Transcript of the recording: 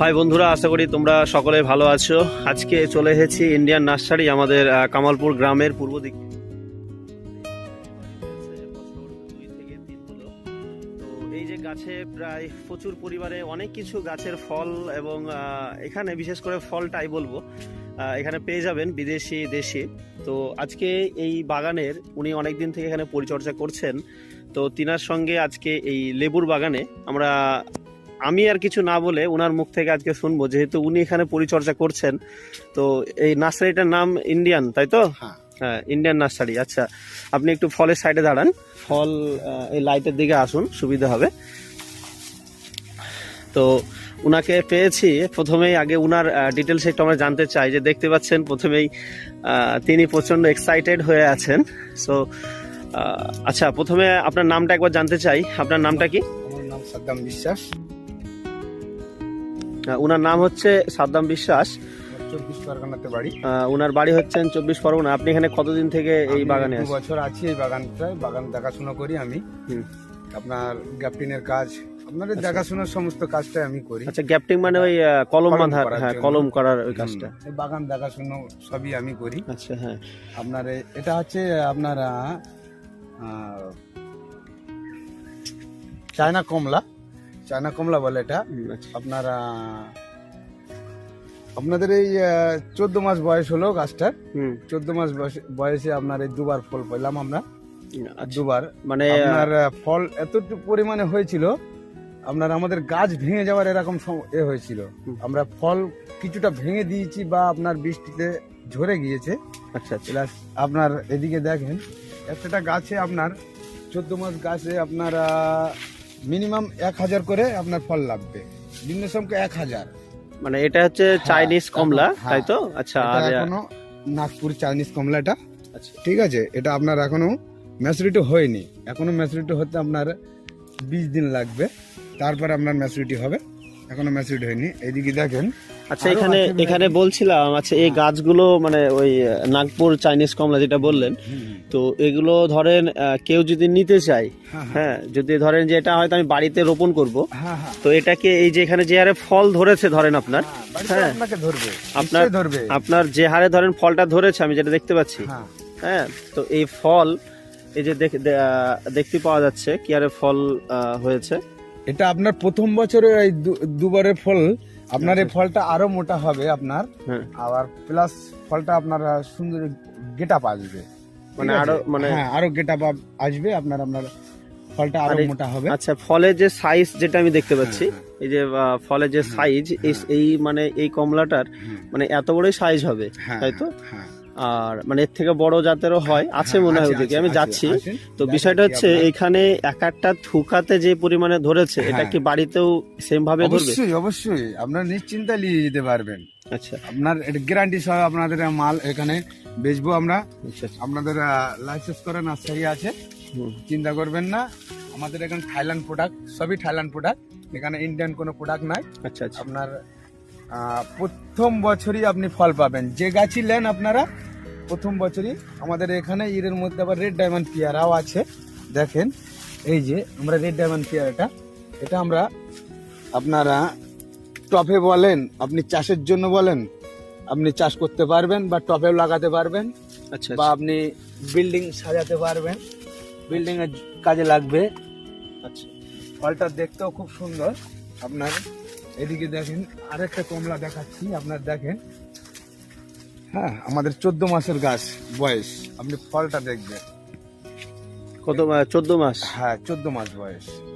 High বন্ধুরা, আশা করি তোমরা সকলে ভালো আছো। আজকে চলে এসেছি ইন্ডিয়ান নার্সারি আমাদের কামালপুর গ্রামের পূর্ব দিকে। এই যে গাছে প্রায় প্রচুর পরিবারে অনেক কিছু গাছের ফল এবং এখানে বিশেষ করে ফলটাই বলব এখানে পেয়ে যাবেন বিদেশি, দেশি। তো আজকে এই বাগানের উনি অনেক দিন থেকে এখানে পরিচর্যা করছেন। তো তিনার সঙ্গে আজকে এই লেবুর বাগানে আমরা আমি আর কিছু না বলে ওনার মুখ থেকে আজকে শুনব যেহেতু উনি এখানে পরিচর্যা করছেন। তো এই নার্সারিটার নাম ইন্ডিয়ান তাই তো? হ্যাঁ। হ্যাঁ ইন্ডিয়ান নার্সারি আচ্ছা। আপনি একটু ফলের সাইডে দাঁড়ান। ফল এই লাইটের দিকে আসুন সুবিধা হবে। তো উনাকে পেয়েছি। প্রথমেই আগে উনার ডিটেলস একটু আমরা জানতে চাই যে দেখতে পাচ্ছেন প্রথমেই তিনি প্রচণ্ড এক্সাইটেড হয়ে আছেন। সো আচ্ছা প্রথমে আপনার নামটা একবার জানতে চাই। আপনার নামটা কি? আমার নাম সাদ্দাম বিশ্বাস। উনার নাম হচ্ছে সাদ্দাম বিশ্বাস। চব্বিশ পরগনাতে বাড়ি। উনার বাড়ি হচ্ছেন চব্বিশ পরগনা। আপনি এখানে কতদিন থেকে এই বাগানে দু বছর আছি এই বাগানটায় বাগান দেখাশোনা করি আমি। আপনার গ্যাপটিনের কাজ আপনাদের দেখাশোনার সমস্ত কাজটাই আমি করি। আচ্ছা গ্যাপটিং মানে ওই কলম কলম বাঁধা করার হ্যাঁ কলম করার ওই কাজটা। বাগান দেখাশোনা সবই আমি করি। আচ্ছা হ্যাঁ। আপনার এটা হচ্ছে আপনার চায়না কমলা। চায়না কমলা বলে এটা। আচ্ছা। আপনার আপনাদের এই চোদ্দ মাস বয়স হলো গাছটার। চোদ্দ মাস বয়সে- আপনার এই দুবার ফল পেলাম আমরা। আচ্ছা। দুবার। মানে আপনার ফল এতটুকু পরিমাণে হয়েছিল আপনার আমাদের গাছ ভেঙে যাওয়ার এরকম এ হয়েছিল। আমরা ফল কিছুটা ভেঙে দিয়েছি বা আপনার বৃষ্টিতে ঝরে গিয়েছে। আচ্ছা আচ্ছা। প্লাস আপনার এদিকে দেখেন একটা গাছে আপনার চোদ্দ মাস গাছে আপনার মিনিমাম এক হাজার করে আপনার ফল লাগবে। নিম্ন সংখ্যা এক হাজার। মানে এটা হচ্ছে চাইনিজ কমলা হ্যাঁ। তাই তো? আচ্ছা আর এখনও নাগপুর চাইনিজ কমলা এটা। আচ্ছা। ঠিক আছে এটা আপনার এখনও ম্যাচুরিটি হয়নি। এখনও ম্যাচুরিটি হতে আপনার বিশ দিন লাগবে। তারপর আপনার ম্যাচুরিটি হবে। এখনও ম্যাচুরিটি হয়নি। এইদিকে দেখেন আচ্ছা এখানে এখানে বলছিলাম আচ্ছা এই গাছগুলো মানে ওই নাগপুর চাইনিজ কমলা যেটা বললেন তো এগুলো ধরেন কেউ যদি নিতে চায় হ্যাঁ হ্যাঁ। হ্যাঁ যদি ধরেন যে এটা হয়তো আমি বাড়িতে রোপণ করব হ্যাঁ হ্যাঁ। তো এটাকে এই যে এখানে যে হারে ফল ধরেছে ধরেন আপনার হ্যাঁ, হ্যাঁ। আপনার- আপনার যে হারে ধরেন ফলটা ধরেছে আমি যেটা দেখতে পাচ্ছি হ্যাঁ। হ্যাঁ তো এই ফল এই যে দেখতে পাওয়া যাচ্ছে কি হারে ফল হয়েছে। এটা আপনার প্রথম বছরে এই দুবারের ফল আপনার এই ফলটা আরও মোটা হবে আপনার। হ্যাঁ। আবার প্লাস ফলটা আপনার সুন্দর গেটআপ আসবে। মানে আরও মানে হ্যাঁ আরও গেটা আসবে আপনার আপনার ফলটা আরও মোটা হবে। আচ্ছা ফলের যে সাইজ যেটা আমি দেখতে পাচ্ছি হ্যাঁ, এই যে ফলের যে সাইজ এই মানে এই কমলাটার মানে এত বড়ই সাইজ হবে তাই তো? হ্যাঁ। আর মানে এর থেকে বড় জাতেরও হয় আছে মনে হয় ওদিকে। আমি যাচ্ছি তো বিষয়টা হচ্ছে এখানে এক একটা থুকাতে যে পরিমাণে ধরেছে এটা হ্যাঁ। কি বাড়িতেও সেম ভাবে ধরবে? অবশ্যই অবশ্যই। আপনার নিশ্চিন্তা নিয়ে যেতে পারবেন। আচ্ছা। আপনার গ্যারান্টি সহ আপনাদের মাল এখানে বেচবো আমরা। আচ্ছা। আপনাদের লাইসেন্স করা নার্সারি আছে। চিন্তা করবেন না। আমাদের এখানে থাইল্যান্ড প্রোডাক্ট সবই থাইল্যান্ড প্রোডাক্ট এখানে ইন্ডিয়ান কোনো প্রোডাক্ট নাই। আচ্ছা আচ্ছা। আপনার প্রথম বছরই আপনি ফল পাবেন। যে গাছই নেন আপনারা প্রথম বছরই আমাদের এখানে এর মধ্যে আবার রেড ডায়মন্ড পেয়ারাও আছে। দেখেন এই যে আমরা রেড ডায়মন্ড পেয়ারাটা এটা আমরা আপনারা টপে বলেন আপনি চাষের জন্য বলেন আপনি চাষ করতে পারবেন বা টপেও লাগাতে পারবেন আচ্ছা বা আচ্ছা, আপনি বিল্ডিং সাজাতে পারবেন বিল্ডিং এর কাজে লাগবে। আচ্ছা। ফলটা দেখতেও খুব সুন্দর। আপনার এদিকে দেখেন আরেকটা কমলা দেখাচ্ছি আপনার দেখেন হ্যাঁ আমাদের চোদ্দ মাসের গাছ বয়স। আপনি ফলটা দেখবেন। কত চোদ্দ মাস? হ্যাঁ চোদ্দ মাস বয়স।